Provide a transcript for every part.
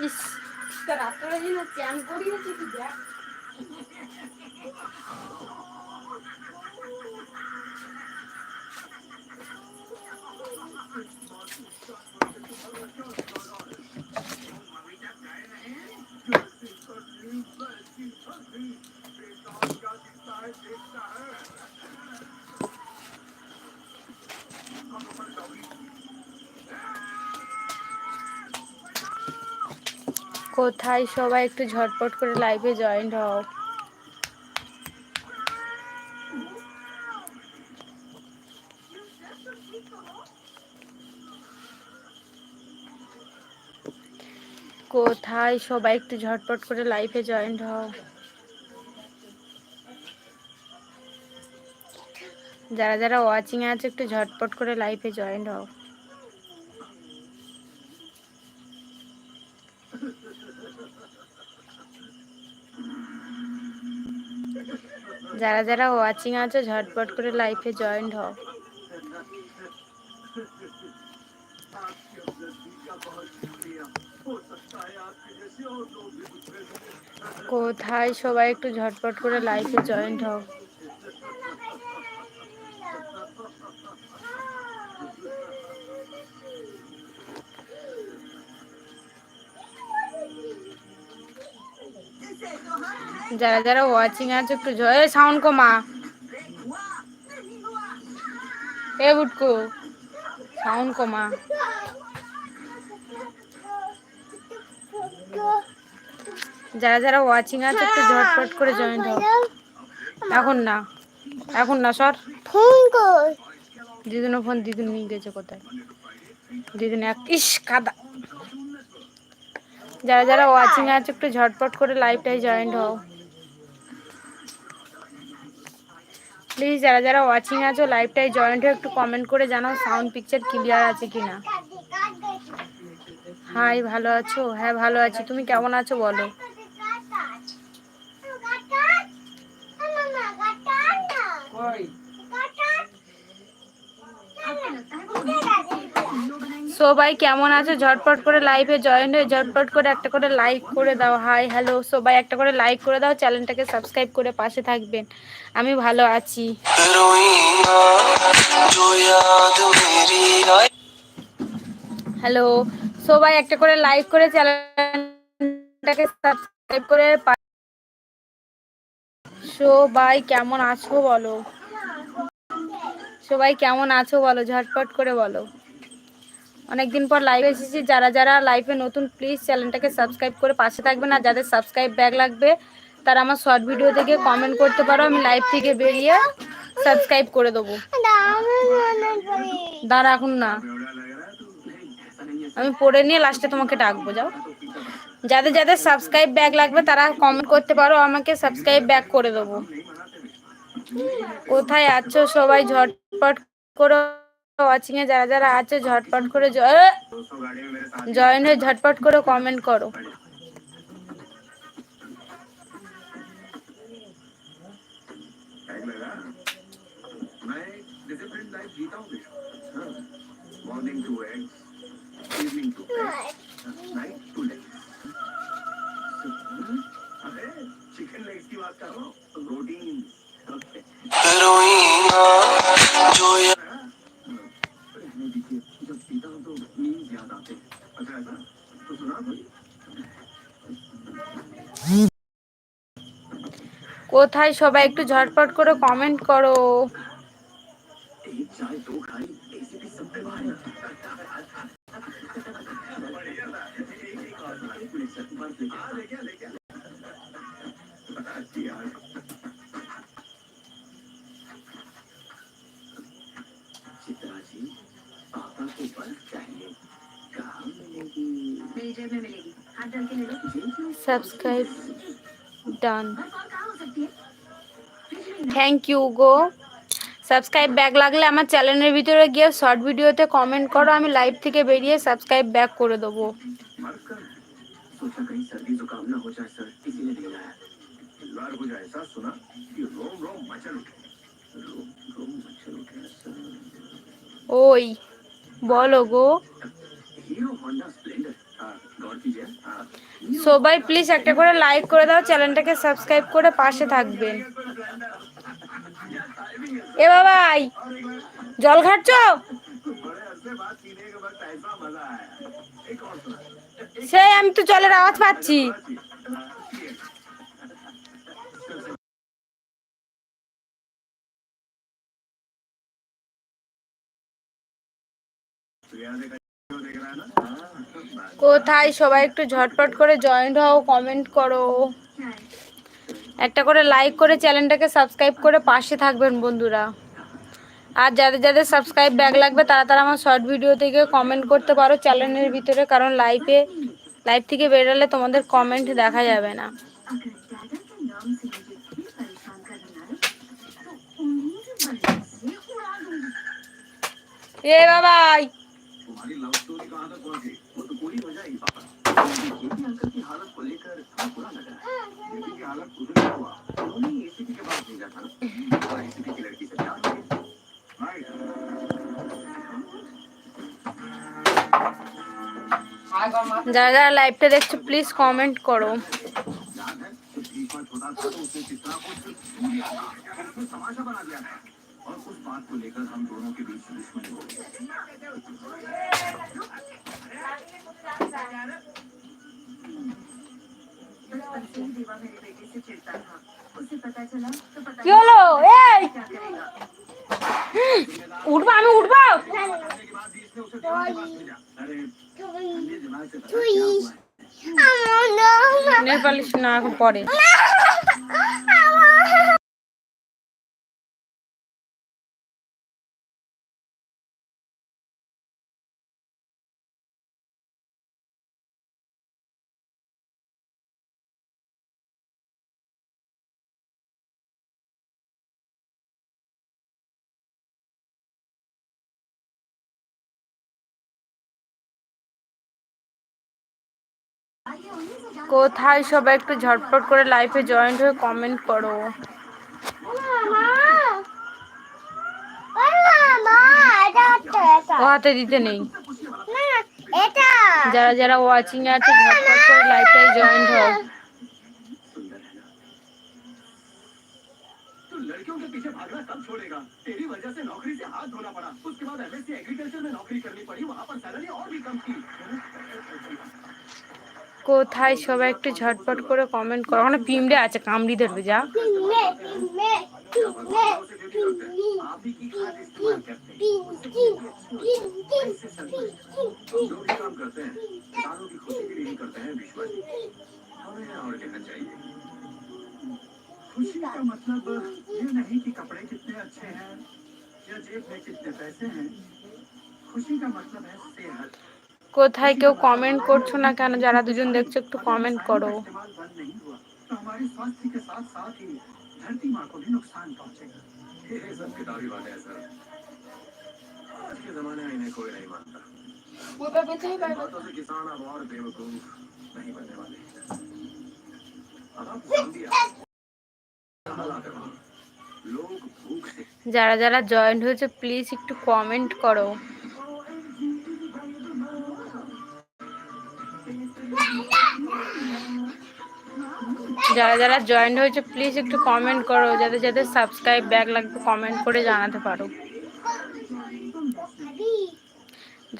ইস রাত্রে দিন চ্যান করিয়েছি কি দেখ। কোথায়? সবাই একটু ঝটপট করে লাইভে জয়েন্ট হও। কোথায়? সবাই একটু ঝটপট করে লাইভে জয়েন্ট হও। যারা যারা ওয়াচিং আছে, একটু ঝটপট করে লাইভে জয়েন্ট হও। যারা যারা ওয়াচিং আছে, ঝটপট করে লাইফে জয়েন্ট হও। কোথায় সবাই একটু ঝটপট করে লাইভে জয়েন্ট হও। যারা যারা ওয়াচিং আছে একটু জয় সাউন্ড কমা এ বুটকু সাউন্ড কমা যারা যারা ওয়াচিং আছে একটু ঝটপট করে জয়েন্ট হও এখন না এখন না সর। ফোন কর। দিদিনও ফোন দিদিন নিয়ে গেছে কোথায়? দিদিন এক ইস কাদা। যারা যারা ওয়াচিং আছে, একটু ঝটপট করে লাইভটাই জয়েন্ট হও। প্লিজ যারা যারা ওয়াচিং আছো লাইভটাই জয়েন্ট হয়ে একটু কমেন্ট করে জানাও সাউন্ড পিকচার ক্লিয়ার আছে কিনা। হাই ভালো আছো? হ্যাঁ ভালো আছি। তুমি কেমন আছো বলো? সবাই কেমন আছো? ঝটপট করে লাইভে জয়েন হয়ে ঝটপট করে একটা করে লাইক করে দাও। হাই হ্যালো সবাই একটা করে লাইক করে দাও চ্যানেলটাকে সাবস্ক্রাইব করে পাশে থাকবেন। আমি ভালো আছি। হ্যালো সবাই একটা করে লাইক করে চ্যানেলটাকে সাবস্ক্রাইব করে সবাই কেমন আছো বলো? সবাই কেমন আছো বলো? ঝটপট করে বলো। অনেকদিন পর লাইভ এসেছি। যারা যারা লাইভে নতুন প্লিজ চ্যানেলটাকে সাবস্ক্রাইব করে পাশে থাকবেন। আর যাদের সাবস্ক্রাইব ব্যাগ লাগবে, তারা আমার শর্ট ভিডিও দেখে কমেন্ট করতে পারো। আমি লাইভ থেকে বেরিয়ে সাবস্ক্রাইব করে দেবো। দাঁড়া এখন না। আমি পড়ে নিয়ে লাস্টে তোমাকে ডাকবো, যাও। যাদের যাদের সাবস্ক্রাইব ব্যাগ লাগবে, তারা কমেন্ট করতে পারো। আমাকে সাবস্ক্রাইব ব্যাক করে দেবো। কোথায় আছো সবাই ঝটপট করে। ওয়াচিং এ যারা যারা আছে ঝটপট করে জয়েন হয়ে ঝটপট করে কমেন্ট করো मैं डिसिप्लिन लाइफ जीता हूँ बेटा मॉर्निंग टू एग्स কোথায় সবাই একটু ঝটপট করে কমেন্ট করো एक चाय thank you go subscribe back লাগলে আমার চ্যানেলের ভিতরে গিয়ে শর্ট ভিডিওতে কমেন্ট করো, আমি লাইভ থেকে বেরিয়ে সাবস্ক্রাইব ব্যাক করে দেবো। ওই, বলো গো সবাই প্লিজ একটা করে লাইক করে দাও, চ্যানেলটাকে সাবস্ক্রাইব করে পাশে থাকবেন। এ বাবাই, জল ঘাটছ সে আমি তো জলের আওয়াজ পাচ্ছি। কোথায়? সবাই একটু ঝটপট করে জয়েন্ট হও কমেন্ট করো। একটা করে লাইক করে চ্যানেলটাকে সাবস্ক্রাইব করে পাশে থাকবেন বন্ধুরা। আর যাদের যাদের সাবস্ক্রাইব ব্যাগ লাগবে, তারা তারা আমার শর্ট ভিডিও থেকে কমেন্ট করতে পারো চ্যানেলের ভিতরে, কারণ লাইভে লাইভ থেকে বেরোলে তোমাদের কমেন্ট দেখা যাবে না। এ বাবাই! तुम्हारी लव स्टोरी कहाँ तक पहुंची वो तो पूरी हो जाएगी पापा जेपी अंकल की हालत को लेकर हमें बुरा लगा है जेपी की हालत कुछ नहीं हुआ उन्होंने एसीपी के पास भेजा था ना और एसीपी की लड़की से प्यार हो गया राइट যারা যারা লাইভটা দেখছো প্লিজ কমেন্ট করো याद है जब भीष्म छोटा था तो उसने चित्रा को सिर्फ छू लिया था उसने तमाशा बना दिया था और उस बात को लेकर हम दोनों के बीच दुश्मनी हो गई কি হলো? এই! উঠবা আমি উঠবা? নেপালিস না পরে। কোথায় সবাই একটু ঝটপট করে লাইভে জয়েন্ট হয়ে কমেন্ট করো ও হাতে দিতে নেই যারা যারা ওয়াচিং আছে ঝটপট করে লাইভটাই জয়েন্ট হও सुंदर है ना तो लड़कियों के पीछे भागना कब छोड़ेगा तेरी वजह से नौकरी से हाथ धोना पड़ा उसके बाद एमएससी एग्रीकल्चर में नौकरी करनी पड़ी वहाँ पर सैलरी और भी कम थी কোথায় সবাই একটু ঝটপট করে কমেন্ট করো ওখানে পিমড়ে আছে কামড়ি ধরবে যা आप ही की खाद इस्तेमाल करते हैं ऐसे सरपंच हम जो भी काम करते हैं किसानों की खुशी के लिए ही करते हैं विश्व जी हमें और कहना चाहिए खुशी का मतलब ये नहीं कि कपड़े कितने अच्छे हैं या जेब में कितने पैसे हैं खुशी का मतलब है सेहत কোথায় কেউ কমেন্ট করছ না কেন? যারা দুজন দেখছ, একটু কমেন্ট করো। যারা যারা জয়েন্ট হয়েছে প্লিজ একটু কমেন্ট করো। যারা যারা জয়েন্ট হয়েছে প্লিজ একটু কমেন্ট করো যাদের যাদের সাবস্ক্রাইব ব্যাক লাগবে কমেন্ট করে জানাতে পারো।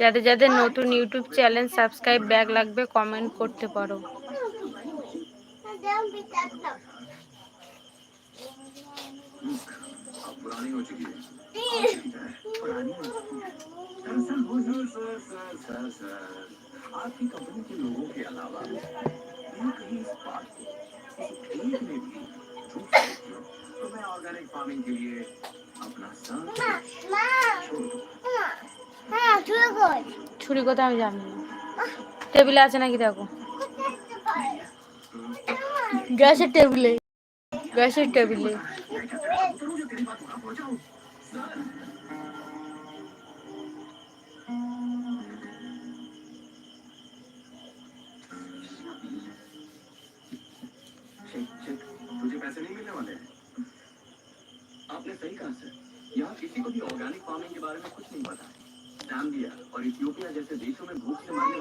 যাদের যাদের নতুন ইউটিউব চ্যানেল সাবস্ক্রাইব ব্যাক লাগবে কমেন্ট করতে পারো। अब पुरानी हो चुकी है पुरानी हो चुकी है दरअसल वो जो सर सर सर सर आपकी कंपनी के लोगों के अलावा मैं कहीं इस बात को किसी एक ने भी झूठ सोच लो तो मैं ऑर्गेनिक फार्मिंग के लिए अपना सब छोड़ दूंगा ছুরি কোথায় আমি জানি না টেবিলে আছে নাকি দেখো গ্যাসের টেবিলে গ্যাসের টেবিলে पैसे नहीं मिलने वाले हैं। आपने सही कहा, सर। यहाँ किसी को भी ऑर्गेनिक फ़ार्मिंग के बारे में कुछ नहीं पता। जाम्बिया और इथियोपिया जैसे देशों में भूख से मरने